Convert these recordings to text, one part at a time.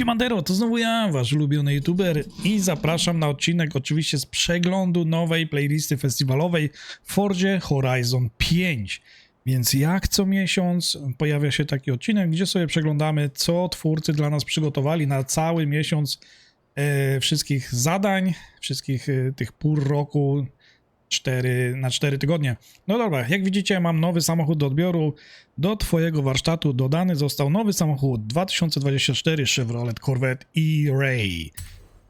Siemandero, to znowu ja, wasz ulubiony youtuber i zapraszam na odcinek oczywiście z przeglądu nowej playlisty festiwalowej w Fordzie Horizon 5. Więc jak co miesiąc pojawia się taki odcinek, gdzie sobie przeglądamy, co twórcy dla nas przygotowali na cały miesiąc e, wszystkich zadań, wszystkich e, tych pór roku, 4, na 4 tygodnie. No dobra, jak widzicie, mam nowy samochód do odbioru. Do Twojego warsztatu dodany został nowy samochód 2024 Chevrolet Corvette E-Ray.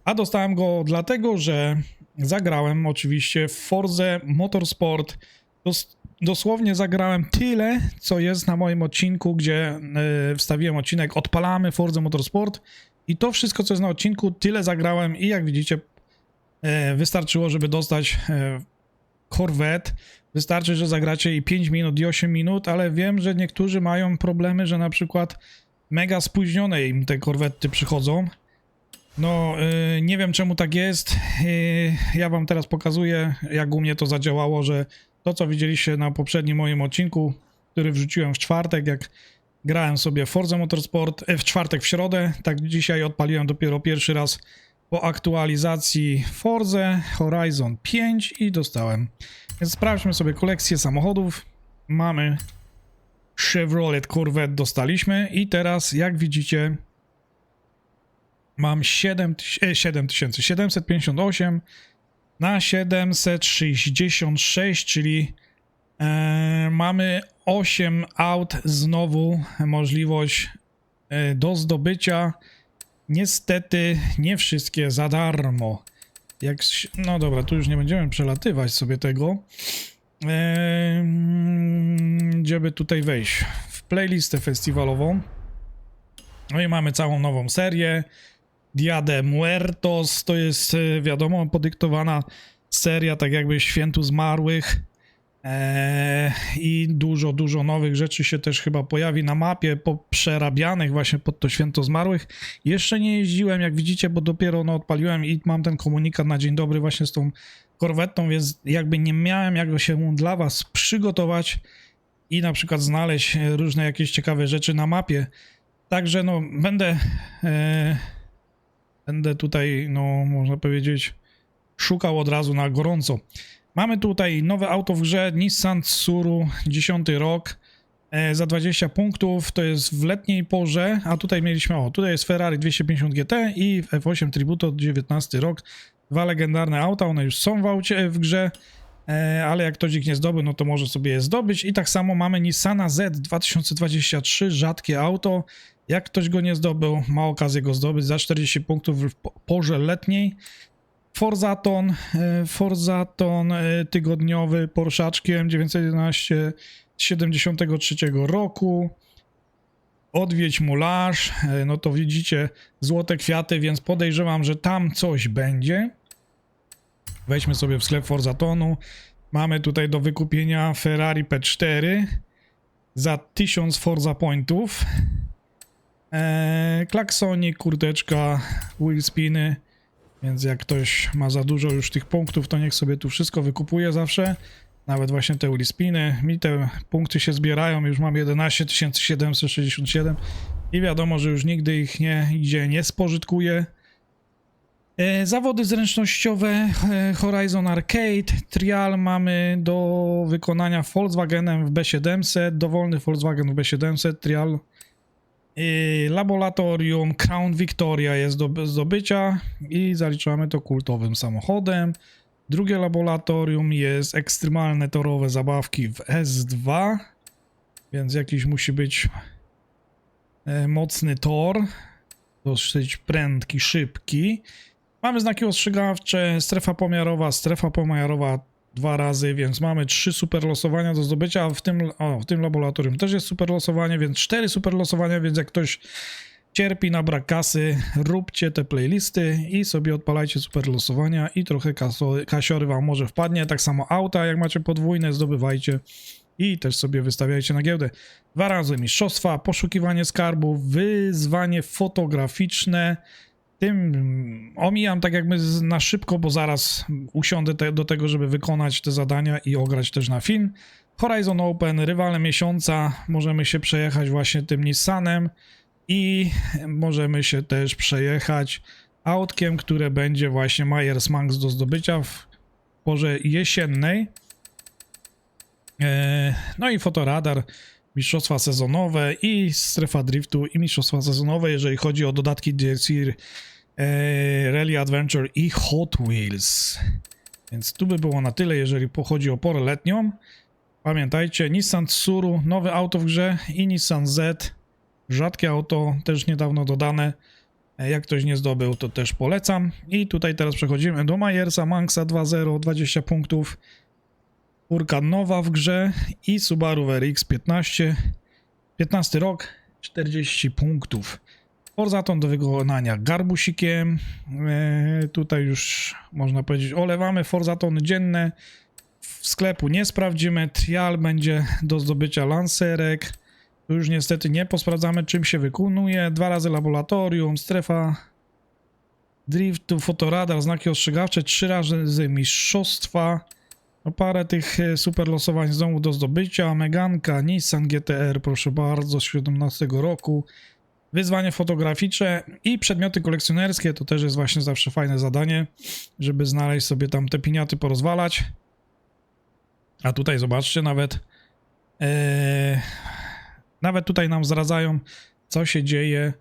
A dostałem go dlatego, że zagrałem oczywiście w Forze Motorsport. Dos dosłownie zagrałem tyle, co jest na moim odcinku, gdzie yy, wstawiłem odcinek Odpalamy Forze Motorsport. I to wszystko, co jest na odcinku, tyle zagrałem i jak widzicie, e, wystarczyło, żeby dostać e, Corvette. Wystarczy, że zagracie i 5 minut, i 8 minut, ale wiem, że niektórzy mają problemy, że na przykład mega spóźnione im te korwety przychodzą. No, yy, nie wiem czemu tak jest. Yy, ja wam teraz pokazuję, jak u mnie to zadziałało, że to, co widzieliście na poprzednim moim odcinku, który wrzuciłem w czwartek, jak grałem sobie Forza Motorsport, e, w czwartek, w środę, tak dzisiaj odpaliłem dopiero pierwszy raz po aktualizacji Forza Horizon 5 i dostałem. Więc sprawdźmy sobie kolekcję samochodów. Mamy Chevrolet Corvette dostaliśmy i teraz jak widzicie mam 7, e, 7000, 758 na 766, czyli e, mamy 8 aut znowu możliwość e, do zdobycia. Niestety nie wszystkie za darmo. Jak, no dobra, tu już nie będziemy przelatywać sobie tego. Eee, gdzie by tutaj wejść? W playlistę festiwalową. No i mamy całą nową serię. Dia de Muertos to jest e, wiadomo podyktowana seria, tak jakby świętu zmarłych. Eee, I dużo, dużo nowych rzeczy się też chyba pojawi na mapie, przerabianych właśnie pod to święto zmarłych. Jeszcze nie jeździłem, jak widzicie, bo dopiero no, odpaliłem i mam ten komunikat na dzień dobry właśnie z tą korwetą, więc jakby nie miałem jak się dla was przygotować i na przykład znaleźć e, różne jakieś ciekawe rzeczy na mapie. Także no będę e, będę tutaj, no można powiedzieć, szukał od razu na gorąco. Mamy tutaj nowe auto w grze, Nissan Tsuru, 10 rok, e, za 20 punktów, to jest w letniej porze, a tutaj mieliśmy, o, tutaj jest Ferrari 250 GT i F8 Tributo 19 rok, dwa legendarne auta, one już są w, aucie, w grze, e, ale jak ktoś ich nie zdobył, no to może sobie je zdobyć. I tak samo mamy Nissana Z 2023, rzadkie auto, jak ktoś go nie zdobył, ma okazję go zdobyć za 40 punktów w po- porze letniej, Forzaton, e, Forzaton e, tygodniowy Porszaczkiem 911 z 73 roku. Odwiedź mularz, e, no to widzicie złote kwiaty, więc podejrzewam, że tam coś będzie. Wejdźmy sobie w sklep Forzatonu. Mamy tutaj do wykupienia Ferrari P4 za 1000 Forza Pointów. Eee, klaksonik, kurteczka, wheelspiny. Więc jak ktoś ma za dużo już tych punktów, to niech sobie tu wszystko wykupuje zawsze. Nawet właśnie te ulispiny. Mi te punkty się zbierają, już mam 11 767 i wiadomo, że już nigdy ich nie idzie, nie spożytkuję. E, zawody zręcznościowe e, Horizon Arcade Trial mamy do wykonania Volkswagenem w B700, dowolny Volkswagen w B700 Trial laboratorium Crown Victoria jest do zdobycia i zaliczamy to kultowym samochodem. Drugie laboratorium jest ekstremalne torowe zabawki w S2, więc jakiś musi być e, mocny tor, dosyć prędki, szybki. Mamy znaki ostrzegawcze, strefa pomiarowa, strefa pomiarowa dwa razy, więc mamy trzy super losowania do zdobycia, a w tym, o, w tym laboratorium też jest super losowanie, więc cztery super losowania, więc jak ktoś cierpi na brak kasy, róbcie te playlisty i sobie odpalajcie super losowania i trochę kaso, kasiory wam może wpadnie, tak samo auta, jak macie podwójne, zdobywajcie i też sobie wystawiajcie na giełdę. Dwa razy mistrzostwa, poszukiwanie skarbów, wyzwanie fotograficzne, tym omijam tak jakby na szybko, bo zaraz usiądę te, do tego, żeby wykonać te zadania i ograć też na film. Horizon Open, rywale miesiąca, możemy się przejechać właśnie tym Nissanem i możemy się też przejechać autkiem, które będzie właśnie Myers Manx do zdobycia w porze jesiennej. E, No i fotoradar, mistrzostwa sezonowe i strefa driftu i mistrzostwa sezonowe, jeżeli chodzi o dodatki DLC e, Rally Adventure i Hot Wheels. Więc tu by było na tyle, jeżeli chodzi o porę letnią. Pamiętajcie, Nissan Tsuru, nowe auto w grze i Nissan Z, rzadkie auto, też niedawno dodane. E, Jak ktoś nie zdobył, to też polecam. I tutaj teraz przechodzimy do Majersa, Manxa 2.0, 20 punktów. Urka nowa w grze i Subaru WRX 15. 15 rok, 40 punktów. Forzaton do wykonania garbusikiem. E, tutaj już można powiedzieć olewamy Forzatony dzienne. W sklepu nie sprawdzimy. Trial będzie do zdobycia lancerek. Tu już niestety nie posprawdzamy czym się wykonuje. Dwa razy laboratorium, strefa driftu, fotoradar, znaki ostrzegawcze, trzy razy mistrzostwa. No parę tych e, super losowań znowu do zdobycia. Meganka, Nissan GTR, proszę bardzo, z 17 roku. Wyzwanie fotograficzne i przedmioty kolekcjonerskie to też jest właśnie zawsze fajne zadanie, żeby znaleźć sobie tam te piniaty, porozwalać. A tutaj zobaczcie, nawet e, nawet tutaj nam zdradzają, co się dzieje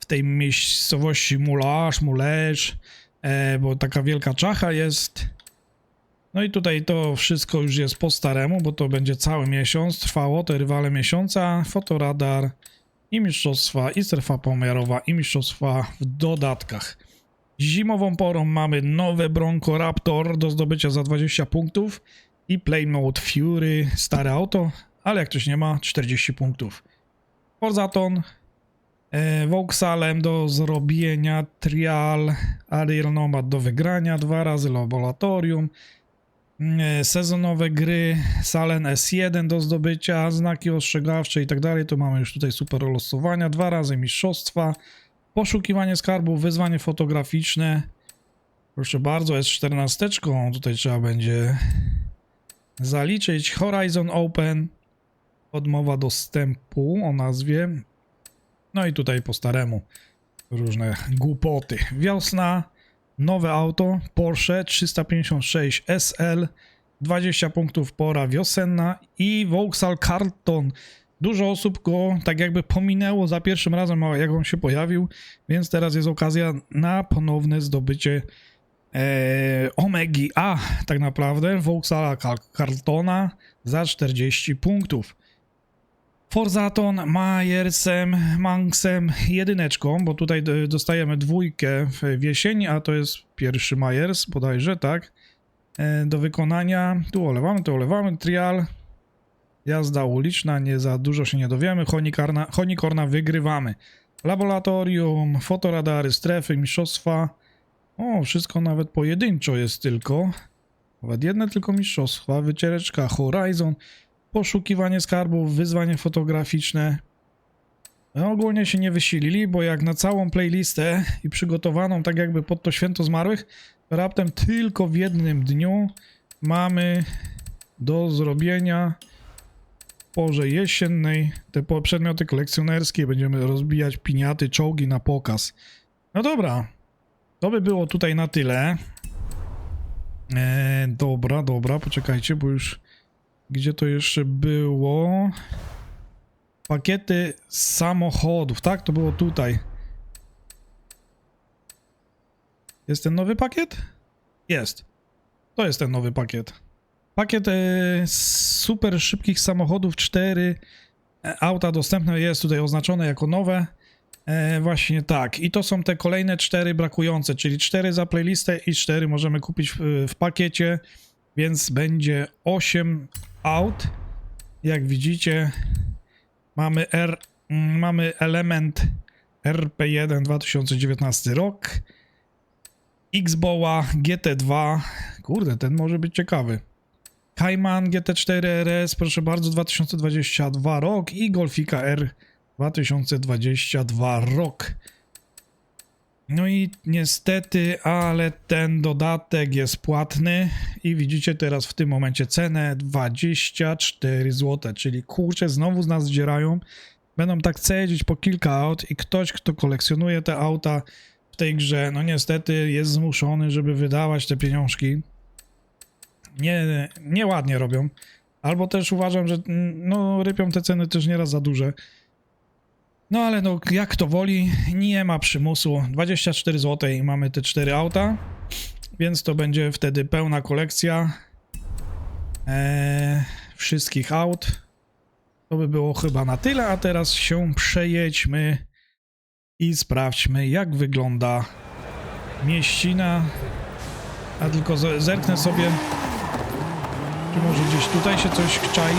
w tej miejscowości Mulasz, Mulesz, e, bo taka wielka czacha jest. No i tutaj to wszystko już jest po staremu, bo to będzie cały miesiąc trwało, te rywale miesiąca, fotoradar i mistrzostwa, i strefa pomiarowa, i mistrzostwa w dodatkach. Zimową porą mamy nowe Bronco Raptor do zdobycia za 20 punktów i Play Mode Fury, stare auto, ale jak ktoś nie ma, 40 punktów. Forzaton, e, Vauxhallem do zrobienia, Trial, Ariel Nomad do wygrania, dwa razy laboratorium, sezonowe gry, Salen S1 do zdobycia, znaki ostrzegawcze i tak dalej, to mamy już tutaj super losowania, dwa razy mistrzostwa, poszukiwanie skarbów, wyzwanie fotograficzne, proszę bardzo, jest 14, tutaj trzeba będzie zaliczyć, Horizon Open, odmowa dostępu o nazwie. No i tutaj po staremu różne głupoty. Wiosna, nowe auto Porsche 356 SL, 20 punktów pora wiosenna i Vauxhall Carlton. Dużo osób go tak jakby pominęło za pierwszym razem, jak on się pojawił, więc teraz jest okazja na ponowne zdobycie e, Omegi A, tak naprawdę, Vauxhalla Car- Carltona za 40 punktów. Forzaton, Majersem, Manxem, jedyneczką, bo tutaj dostajemy dwójkę w jesień, a to jest pierwszy Majers bodajże, tak? E, Do wykonania, tu olewamy, tu olewamy, trial, jazda uliczna, nie za dużo się nie dowiemy, Honikarna, Honikorna wygrywamy. Laboratorium, fotoradary, strefy, mistrzostwa, o, wszystko nawet pojedynczo jest tylko. Nawet jedne tylko mistrzostwa, wycieczka, Horizon, poszukiwanie skarbów, wyzwanie fotograficzne. No, ogólnie się nie wysilili, bo jak na całą playlistę i przygotowaną tak jakby pod to święto zmarłych, raptem tylko w jednym dniu mamy do zrobienia w porze jesiennej te przedmioty kolekcjonerskie. Będziemy rozbijać piniaty, czołgi na pokaz. No dobra, to by było tutaj na tyle. Eee, dobra, dobra, poczekajcie, bo już gdzie to jeszcze było? Pakiety samochodów, tak? To było tutaj. Jest ten nowy pakiet? Jest. To jest ten nowy pakiet. Pakiet e, super szybkich samochodów 4 e, auta dostępne jest tutaj oznaczone jako nowe. E, właśnie tak. I to są te kolejne cztery brakujące, czyli cztery za playlistę i cztery możemy kupić w, w pakiecie, więc będzie 8 aut. Jak widzicie, mamy R, mamy element RP1 2019 rok. Xboa GT2. Kurde, ten może być ciekawy. Cayman GT4 RS, proszę bardzo, 2022 rok i Golfika R 2022 rok. No i niestety, ale ten dodatek jest płatny i widzicie teraz w tym momencie cenę 24 zł, czyli kurczę, znowu z nas zdzierają. Będą tak cedzić po kilka aut i ktoś, kto kolekcjonuje te auta w tej grze, no niestety jest zmuszony, żeby wydawać te pieniążki. Nie, nieładnie robią. Albo też uważam, że no, rypią te ceny też nieraz za duże. No ale no, jak to woli, nie ma przymusu. 24 zł i mamy te 4 auta, więc to będzie wtedy pełna kolekcja e, wszystkich aut. To by było chyba na tyle, a teraz się przejedźmy i sprawdźmy, jak wygląda mieścina. A tylko zerknę sobie, czy może gdzieś tutaj się coś czai.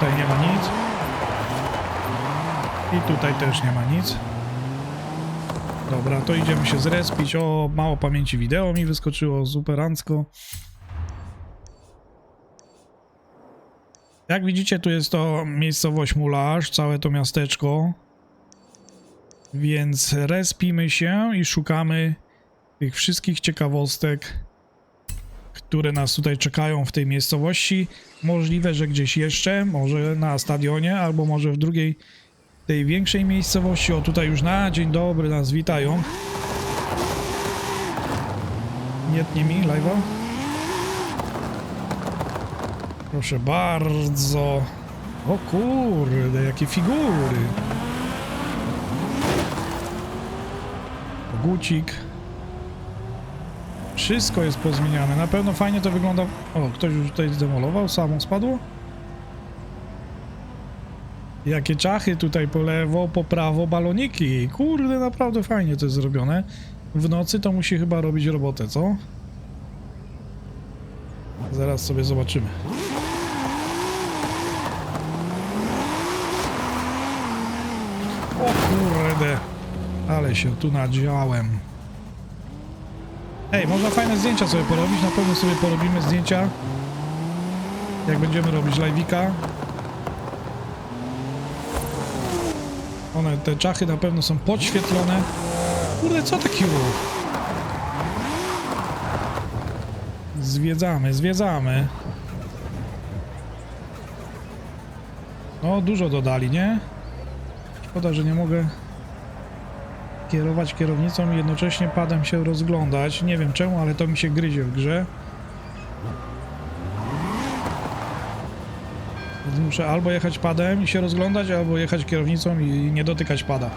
Tutaj nie ma nic. I tutaj też nie ma nic. Dobra, to idziemy się zrespić. O, mało pamięci wideo mi wyskoczyło, superancko. Jak widzicie, tu jest to miejscowość Mulasz, całe to miasteczko. Więc respimy się i szukamy tych wszystkich ciekawostek, które nas tutaj czekają w tej miejscowości. Możliwe, że gdzieś jeszcze, może na stadionie, albo może w drugiej, tej większej miejscowości. O, tutaj już na dzień dobry nas witają. Nie tnie mi live'a. Proszę bardzo. O kurde, jakie figury. Gucik. Wszystko jest pozmieniane. Na pewno fajnie to wygląda. O, ktoś już tutaj zdemolował, samo spadło. Jakie czachy tutaj po lewo, po prawo, baloniki. Kurde, naprawdę fajnie to jest zrobione. W nocy to musi chyba robić robotę, co? Zaraz sobie zobaczymy. O kurde, ale się tu nadziałem. Ej, można fajne zdjęcia sobie porobić, na pewno sobie porobimy zdjęcia. Jak będziemy robić live'ika. One, te czachy na pewno są podświetlone. Kurde, co taki ruch? Zwiedzamy, zwiedzamy. No, dużo dodali, nie? Szkoda, że nie mogę kierować kierownicą i jednocześnie padem się rozglądać. Nie wiem czemu, ale to mi się gryzie w grze. Więc muszę albo jechać padem i się rozglądać, albo jechać kierownicą i nie dotykać pada.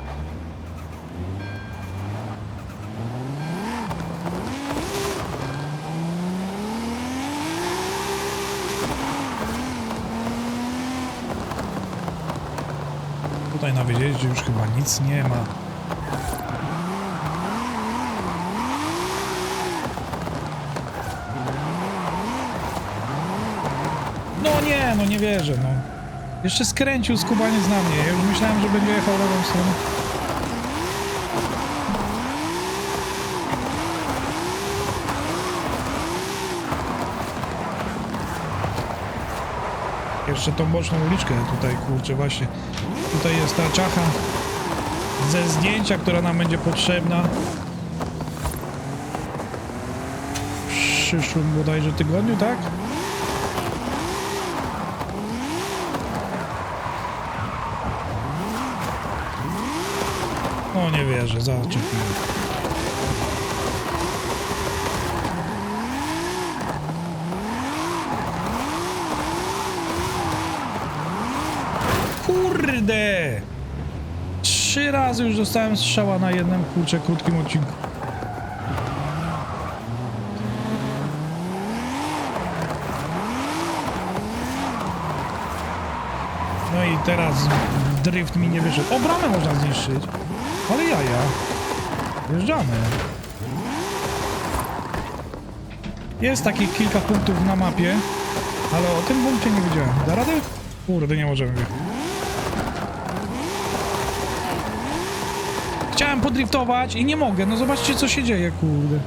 Tutaj na wyjeździe już chyba nic nie ma. No nie, wierzę, no. Jeszcze skręcił skubaniec na mnie. Ja już myślałem, że będzie jechał lewą stroną. Jeszcze tą boczną uliczkę tutaj, kurczę, właśnie. Tutaj jest ta czacha ze zdjęcia, która nam będzie potrzebna. W przyszłym bodajże tygodniu, tak? O, nie wierzę, zaczepiłem. Kurde! Trzy razy już dostałem strzała na jednym kurczę krótkim odcinku. No i teraz drift mi nie wyszedł. O, bramę można zniszczyć. Ale jaja. Wjeżdżamy. Jest takich kilka punktów na mapie, ale o tym punkcie nie wiedziałem. Da radę? Kurde, nie możemy. Chciałem podriftować i nie mogę. No zobaczcie, co się dzieje, kurde.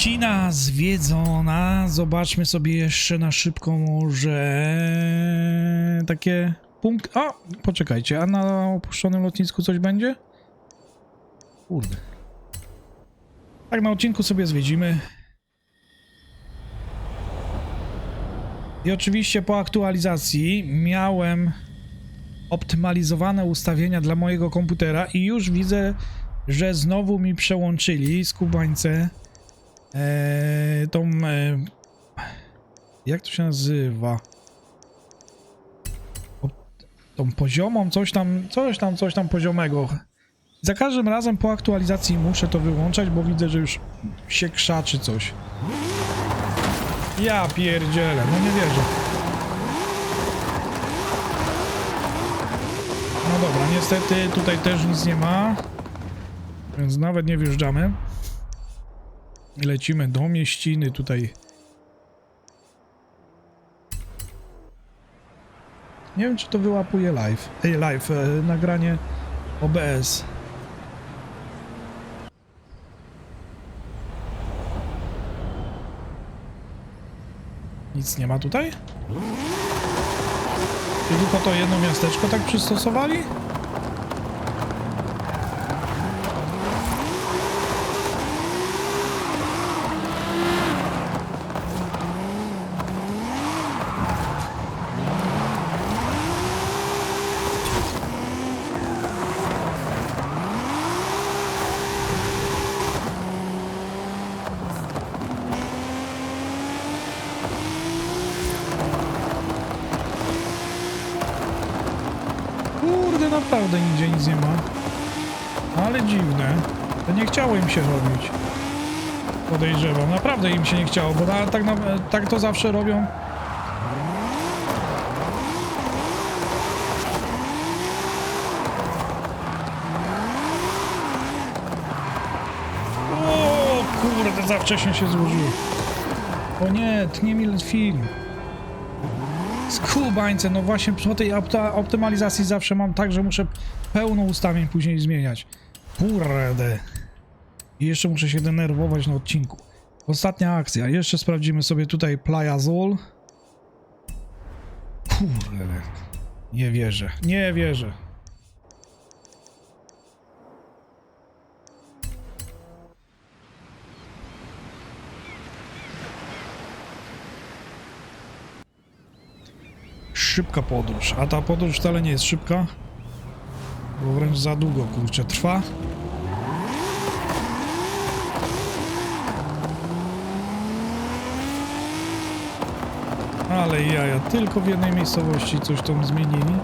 Mieścina zwiedzona. Zobaczmy sobie jeszcze na szybko może takie punkt. A, poczekajcie, a na opuszczonym lotnisku coś będzie? Kurde. Tak na odcinku sobie zwiedzimy. I oczywiście po aktualizacji miałem optymalizowane ustawienia dla mojego komputera i już widzę, że znowu mi przełączyli skubańce e, tą e, jak to się nazywa o, tą poziomą, coś tam, coś tam, coś tam poziomego za każdym razem po aktualizacji muszę to wyłączać, bo widzę, że już się krzaczy coś ja pierdzielę, no nie wierzę No dobra, niestety tutaj też nic nie ma. Więc nawet nie wjeżdżamy. Lecimy do mieściny tutaj. Nie wiem, czy to wyłapuje live. Ej, live, e, nagranie OBS. Nic nie ma tutaj? Czy tylko to jedno miasteczko tak przystosowali? Kurde, naprawdę nigdzie nic nie ma. Ale dziwne. To nie chciało im się robić. Podejrzewam. Naprawdę im się nie chciało, bo na, tak, na, tak to zawsze robią. O kurde, za wcześnie się złożyło. O nie, tnie mi film. Skubańce, no właśnie po tej optymalizacji zawsze mam tak, że muszę pełno ustawień później zmieniać. Kurde. I jeszcze muszę się denerwować na odcinku. Ostatnia akcja. Jeszcze sprawdzimy sobie tutaj Playa Azul. Kurde. Nie wierzę. Nie wierzę. Szybka podróż. A ta podróż wcale nie jest szybka. Bo wręcz za długo, kurczę, trwa. Ale jaja, tylko w jednej miejscowości coś tam zmienili.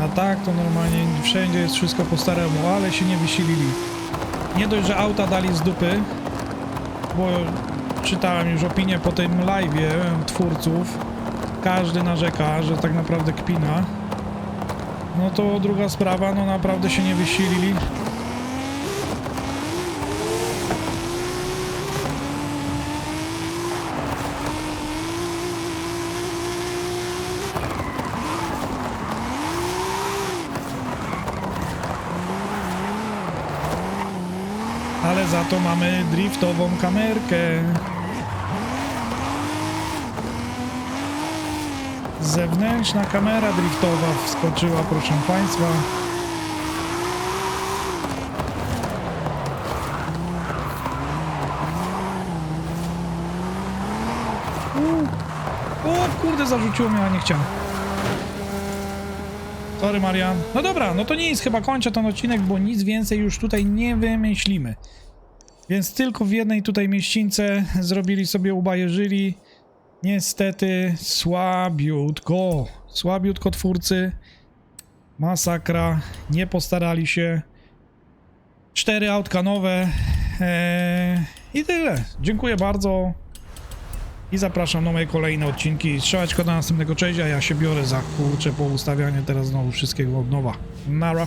A tak to normalnie wszędzie jest wszystko po staremu, ale się nie wysilili. Nie dość, że auta dali z dupy, bo czytałem już opinię po tym live'ie twórców. Każdy narzeka, że tak naprawdę kpina. No to druga sprawa, no naprawdę się nie wysilili. Ale za to mamy driftową kamerkę. Zewnętrzna kamera driftowa wskoczyła, proszę Państwa. O kurde, zarzuciło mnie, a nie chciałem. Sorry, Marian. No dobra, no to nic, chyba kończę ten odcinek, bo nic więcej już tutaj nie wymyślimy. Więc tylko w jednej tutaj mieścińce zrobili sobie, ubajerzyli. Niestety słabiutko. Słabiutko twórcy. Masakra. Nie postarali się. Cztery autka nowe. Eee, I tyle. Dziękuję bardzo. I zapraszam na moje kolejne odcinki. Strzelać do następnego cześć, a ja się biorę za kurcze po ustawianie teraz znowu wszystkiego od nowa. Nara.